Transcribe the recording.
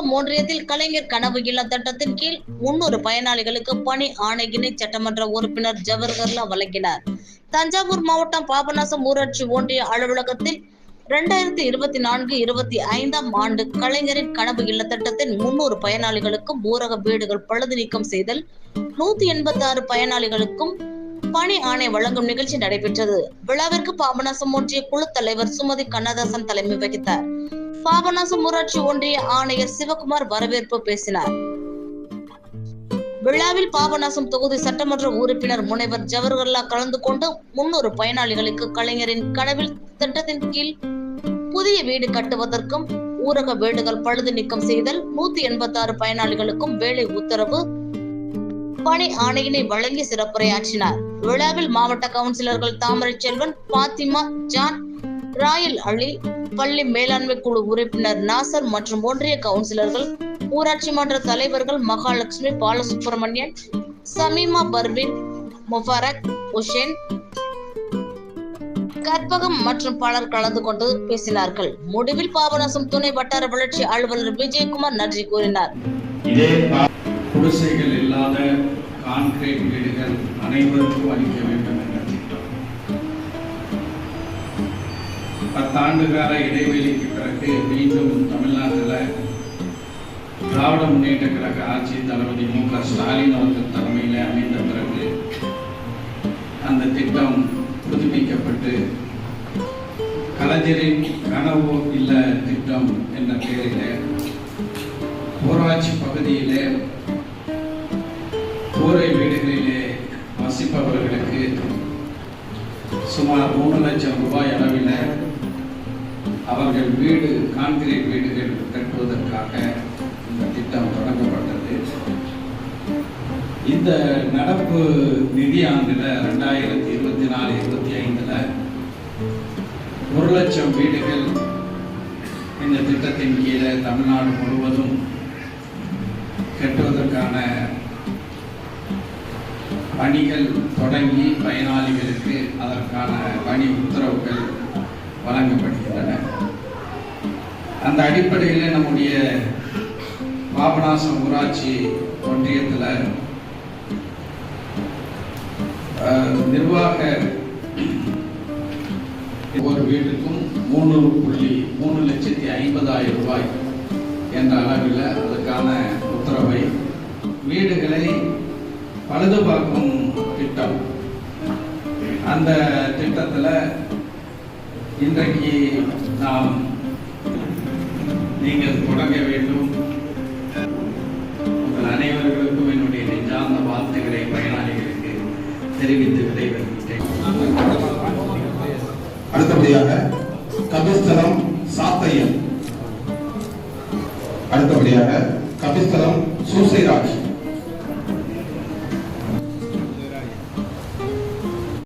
பாபநாசம் ஒன்றியத்தில் கலைஞர் கனவு இல்லம் திட்டத்தின் கீழ் முன்னூறு பயனாளிகளுக்கு பணி ஆணையினை சட்டமன்ற உறுப்பினர் ஜவஹர்லா வழங்கினார். தஞ்சாவூர் மாவட்டம் பாபநாசம் ஊராட்சி ஒன்றிய அலுவலகத்தில் இரண்டாயிரத்தி இருபத்தி நான்கு இருபத்தி ஐந்தாம் ஆண்டு கலைஞரின் கனவு இல்ல திட்டத்தின் முன்னூறு பயனாளிகளுக்கும் ஊரக வீடுகள் பழுது நீக்கம் செய்தல் நூத்தி எண்பத்தி ஆறு பயனாளிகளுக்கும் பணி ஆணை வழங்கும் நிகழ்ச்சி நடைபெற்றது. விழாவிற்கு பாபநாசம் ஒன்றிய குழு தலைவர் சுமதி கண்ணதாசன் தலைமை வகித்தார். பாபநாசம் ஊராட்சி ஒன்றிய ஆணையர் சிவகுமார் வரவேற்பு பேசினார். விழாவில் பாபநாசம் தொகுதி சட்டமன்ற உறுப்பினர் முனைவர் ஜவஹர்லா கலந்து கொண்டு முன்னூறு பயனாளிகளுக்கு கலைஞரின் கனவில் திட்டத்தின் கீழ் புதிய வீடு கட்டுவதற்கும் ஊரக வீடுகள் பழுது நீக்கம் செய்தல் நூத்தி எண்பத்தி ஆறு பயனாளிகளுக்கும் வேலை உத்தரவு பணி ஆணையினை வழங்கி சிறப்புரையாற்றினார். விழாவில் மாவட்ட கவுன்சிலர்கள் தாமரை செல்வன் பாத்திமா ஜான் ராயல் அலி பள்ளி மேலாண்மை குழு உறுப்பினர் நாசர் மற்றும் ஒன்றிய கவுன்சிலர்கள் ஊராட்சி மன்ற தலைவர்கள் மகாலட்சுமி பாலசுப்ரமணியன் சமீமா பர்வின் முபாரக் உஷேன் கற்பகம் மற்றும் பலர் கலந்து கொண்டு பேசினார்கள். முடிவில் பாபநாசம் துணை வட்டார வளர்ச்சி அலுவலர் விஜயகுமார் நன்றி கூறினார். இதே குடிசைகள் இல்லாத கான்கிரீட் வீடுகள் அனைவருக்கும் அளிக்க வேண்டும். பத்தாண்டு கால இடைவெளிக்கு பிறகு மீண்டும் தமிழ்நாட்டில் திராவிட முன்னேற்ற கழக ஆட்சி தளபதி மு க ஸ்டாலின் அவர்கள் தலைமையில் அமைந்த பிறகு அந்த திட்டம் புதுப்பிக்கப்பட்டு கலைஞரின் கனவு இல்ல திட்டம் என்ற பெயரில் ஊராட்சி பகுதியிலே கூரை வீடுகளிலே வசிப்பவர்களுக்கு சுமார் மூணு லட்சம் ரூபாய் அளவில் அவர்கள் வீடு கான்கிரீட் வீடுகள் கட்டுவதற்காக இந்த திட்டம் தொடங்கப்பட்டது. இந்த நடப்பு நிதியாண்டில் ரெண்டாயிரத்தி இருபத்தி நாலு இருபத்தி ஐந்தில் ஒரு லட்சம் வீடுகள் இந்த திட்டத்தின் கீழே தமிழ்நாடு முழுவதும் கட்டுவதற்கான பணிகள் தொடங்கி பயனாளிகளுக்கு அதற்கான பணி உத்தரவுகள் வழங்கப்படுகின்றன. அந்த அடிப்படையில் நம்முடைய பாபநாசம் ஊராட்சி ஒன்றியத்தில் நிர்வாக ஒவ்வொரு வீட்டுக்கும் மூணு புள்ளி மூணு லட்சத்தி ஐம்பதாயிரம் ரூபாய் என்ற அளவில் அதுக்கான உத்தரவை வீடுகளை பழுதுபார்க்கும் திட்டம். அந்த திட்டத்தில் இன்றைக்கு நாம் நீங்கள் தொடங்க வேண்டும். உங்கள் அனைவர்களுக்கும் என்னுடைய நெஞ்சார்ந்த வாழ்த்துக்களை பயனாளிகளுக்கு தெரிவித்து விடைபெறுகிறேன். அடுத்தபடியாக கபிஸ்தலம் சாத்தையன். அடுத்தபடியாக கபிஸ்தலம் சூசைராஜ்